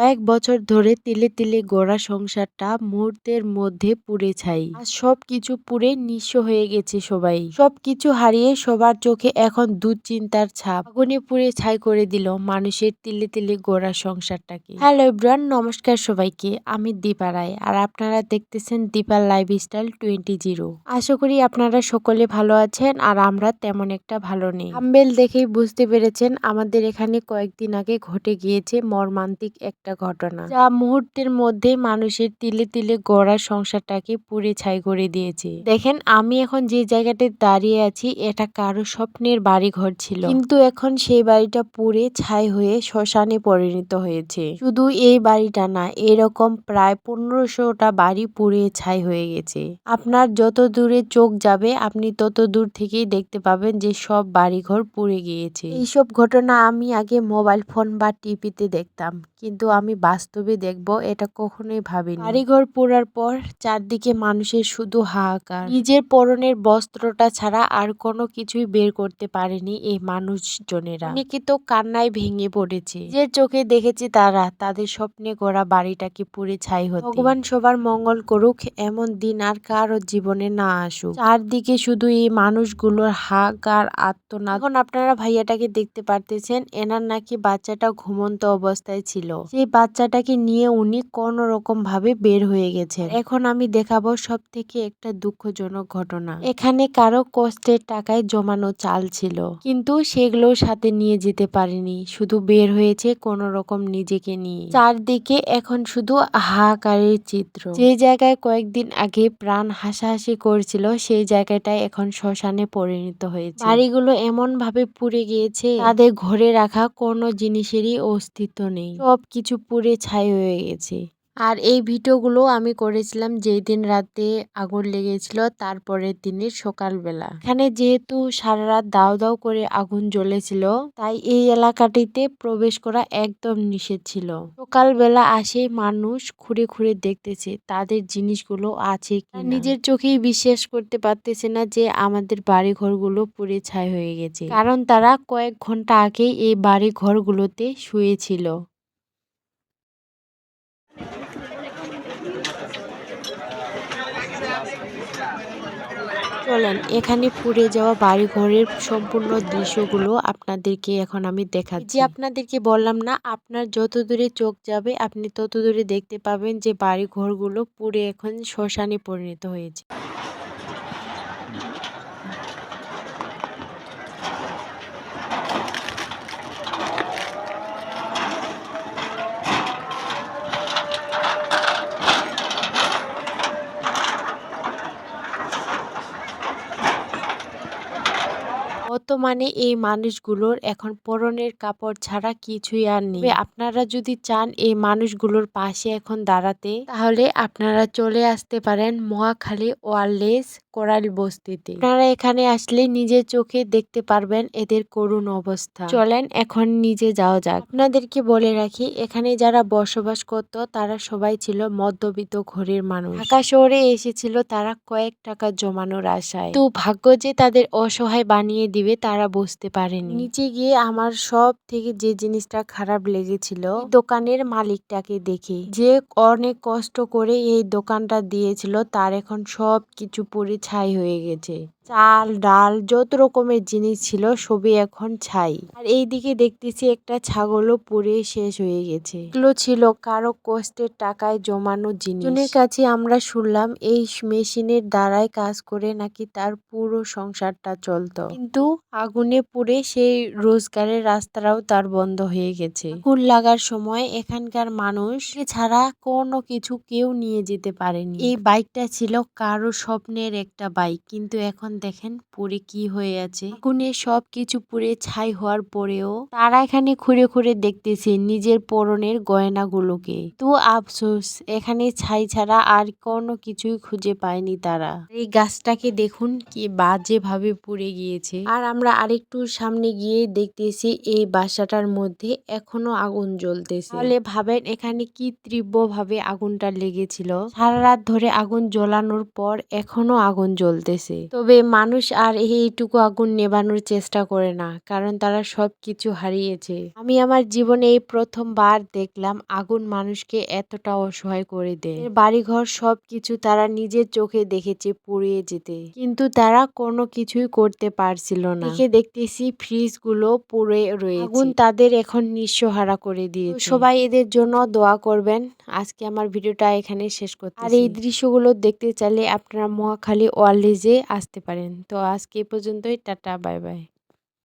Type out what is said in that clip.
কয়েক বছর ধরে তিলে তিলে গড়া সংসারটা মুহূর্তের মধ্যে পুড়ে ছাই। আর সবকিছু পুড়ে নিঃস্ব হয়ে গেছে সবাই। সবকিছু হারিয়ে সবার চোখে এখন দুশ্চিন্তার ছাপ। আগুনে পুড়ে ছাই করে দিল মানুষের তিলে তিলে গড়া সংসারটাকে। হ্যালো এভরিওয়ান, নমস্কার সবাইকে। আমি দীপা রায় আর আপনারা দেখতেছেন দীপার লাইফস্টাইল টোয়েন্টি জিরো। আশা করি আপনারা সকলে ভালো আছেন আর আমরা তেমন একটা ভালো নেই। আম্বেল দেখেই বুঝতে পেরেছেন আমাদের এখানে কয়েকদিন আগে ঘটে গিয়েছে মর্মান্তিক একটা ঘটনা। যা মুহূর্তের মধ্যে মানুষের তিলে তিলে গড়া সংসারটাকে পুড়ে ছাই করে দিয়েছে। দেখেন, আমি এখন যে জায়গাতে দাঁড়িয়ে আছি, এটা কারও স্বপ্নের বাড়ি ঘর ছিল। কিন্তু এখন সেই বাড়িটা পুড়ে ছাই হয়ে শ্মশানে পরিণত হয়েছে। শুধু এই বাড়িটা না, এরকম প্রায় পনেরোশোটা বাড়ি পুড়ে ছাই হয়ে গেছে। আপনার যত দূরে চোখ যাবে, আপনি তত দূর থেকেই দেখতে পাবেন যে সব বাড়িঘর পুড়ে গিয়েছে। এইসব ঘটনা আমি আগে মোবাইল ফোন বা টিভিতে দেখতাম। কিন্তু আমি বাস্তবে দেখব, এটা কখনোই ভাবিনি। বাড়িঘর পোড়ার পর চারদিকে মানুষের শুধু হাহাকার। নিজের পরনের বস্ত্রটা ছাড়া আর কোনো কিছুই বের করতে পারেনি এই মানুষজনেরা। অনেকে তো কান্নায় ভেঙে পড়েছে। যে চোখে দেখেছে তারা, তাদের স্বপ্নে গড়া বাড়িটাকে পুড়ে ছাই হতে। ভগবান সবার মঙ্গল করুক, এমন দিন আর কারও জীবনে না আসুক। চারদিকে শুধু এই মানুষগুলোর হাহাকার আত্মনাদ এখন আপনারা ভাইয়াটাকে দেখতে পারতেছেন, এনার নাকি বাচ্চাটা ঘুমন্ত অবস্থায় ছিল। সেই বাচ্চাটাকে নিয়ে উনি ভাবে বের হয়ে গেছে এখন আমি দেখাবো সব থেকে একটা দুঃখজনক ঘটনা। এখানে কারও কষ্টের টাকায় জমানো চাল ছিল, কিন্তু সেগুলো সাথে নিয়ে যেতে পারেনি। শুধু বের হয়েছে কোন রকম নিজেকে নিয়ে। চারদিকে এখন শুধু হাহাকারের চিত্র। যে জায়গায় কয়েকদিন আগে প্রাণ হাসাহাসি করছিল, সেই জায়গাটায় এখন শ্মশানে পরিণত হয়েছে। বাড়িগুলো এমন ভাবে পুড়ে গিয়েছে, তাদের ঘরে রাখা কোনো জিনিসেরই অস্তিত্ব নেই। সব কিছু পুড়ে ছাই হয়ে গেছে। আর এই ভিডিওগুলো আমি করেছিলাম যেই দিন রাতে আগুন লেগেছিল, তারপরের দিনের সকালবেলা। এখানে যেহেতু সারা রাত দাও দাও করে আগুন জ্বলেছিল, তাই এই এলাকাটিতে প্রবেশ করা একদম নিষেধ ছিল। সকালবেলা আসে মানুষ খুঁড়ে খুঁড়ে দেখতেছে তাদের জিনিসগুলো আছে কি নিজের চোখেই বিশ্বাস করতে পারতেছে না যে আমাদের বাড়ি ঘরগুলো পুড়ে ছাই হয়ে গেছে। কারণ তারা কয়েক ঘণ্টা আগেই এই বাড়ি ঘরগুলোতে শুয়েছিল। চলেন, এখানে পুড়ে যাওয়া বাড়ি ঘরের সম্পূর্ণ দৃশ্যগুলো আপনাদেরকে এখন আমি দেখাচ্ছি। যে আপনাদেরকে বললাম না, আপনার যত দূরে চোখ যাবে, আপনি তত দূরে দেখতে পাবেন যে বাড়ি ঘরগুলো পুড়ে এখন শ্মশানে পরিণত হয়েছে। বর্তমানে এই মানুষগুলোর এখন পরনের কাপড় ছাড়া কিছুই আর নেই। আপনারা যদি চান এই মানুষগুলোর পাশে এখন দাঁড়াতে, তাহলে আপনারা চলে আসতে পারেন মহাখালী ওয়ারলেস কোরাল বস্তিতে। আপনারা এখানে আসলে নিজের চোখে দেখতে পারবেন এদের করুণ অবস্থা। চলেন এখন নিজে যাওয়া যাক। আপনাদেরকে বলে রাখি, এখানে যারা বসবাস করত, তারা সবাই ছিল মধ্যবিত্ত ঘরের মানুষ। ঢাকা শহরে এসেছিল তারা কয়েক টাকা জমানোর আশায়। তো ভাগ্য যে তাদের অসহায় বানিয়ে দিবে, তারা বুঝতে পারেনি। নিচে গিয়ে আমার সব থেকে যে জিনিসটা খারাপ লেগেছিল দোকানের মালিকটাকে দেখে। যে অনেক কষ্ট করে এই দোকানটা দিয়েছিল, তার এখন সব কিছু পুড়ে ছাই হয়ে গেছে। চাল, ডাল, যত রকমের জিনিস ছিল সবই এখন ছাই। আর এইদিকে দেখতেছি একটা ছাগলও পুড়ে শেষ হয়ে গেছে। এগুলো ছিল কারও কষ্টের টাকায় জমানো জিনিস। কাছে আমরা শুনলাম, এই মেশিনের দ্বারাই কাজ করে নাকি তার পুরো সংসারটা চলতো? কিন্তু আগুনে পুড়ে সেই রোজগারের রাস্তাটাও তার বন্ধ হয়ে গেছে। আগুন লাগার সময় এখানকার মানুষ ছাড়া কোনো কিছু কেউ নিয়ে যেতে পারেনি। এই বাইকটা ছিল কারও স্বপ্নের একটা বাইক, কিন্তু এখন দেখেন পুড়ে কি হয়ে আছে। আগুনে সব কিছু পুড়ে ছাই হওয়ার পরেও তারা এখানে খুঁড়ে খুঁড়ে দেখতেছে নিজের পরনের গয়নাগুলোকে। তো আফসোস, এখানে ছাই ছাড়া আর কোনো কিছুই খুঁজে পায়নি তারা। এই গাছটাকে দেখুন কি বাজে ভাবে পুড়ে গিয়েছে। আর আমরা আরেকটু সামনে গিয়ে দেখতেছি এই বাসাটার মধ্যে এখনও আগুন জ্বলতেছে। তাহলে ভাবেন এখানে কি তীব্র ভাবে আগুনটা লেগেছিল। সারা রাত ধরে আগুন জ্বলানোর পর এখনও আগুন জ্বলতেছে। তবে মানুষ আর এইটুকু আগুন নেভানোর চেষ্টা করে না, কারণ তারা সব কিছু হারিয়েছে। আমি আমার জীবনে এই প্রথমবার দেখলাম আগুন মানুষকে এতটা অসহায় করে দেয়। বাড়িঘর সব কিছু তারা নিজের চোখে দেখেছে পুড়িয়ে যেতে। কিন্তু তারা কোনো কিছুই করতে পারছিল না। দেখে দেখতেছি ফ্রিজগুলো পুড়ে রয়েছে। আগুন তাদের এখন নিঃস্বহারা করে দিয়ে সবাই এদের জন্য দোয়া করবেন। আজকে আমার ভিডিওটা এখানে শেষ করতে আর এই দৃশ্যগুলো দেখতে চাইলে আপনারা মহাখালী ওয়ার্ল্ডেজে আসতে পারেন। তো আজকে এই পর্যন্তই টাটা বাই বাই।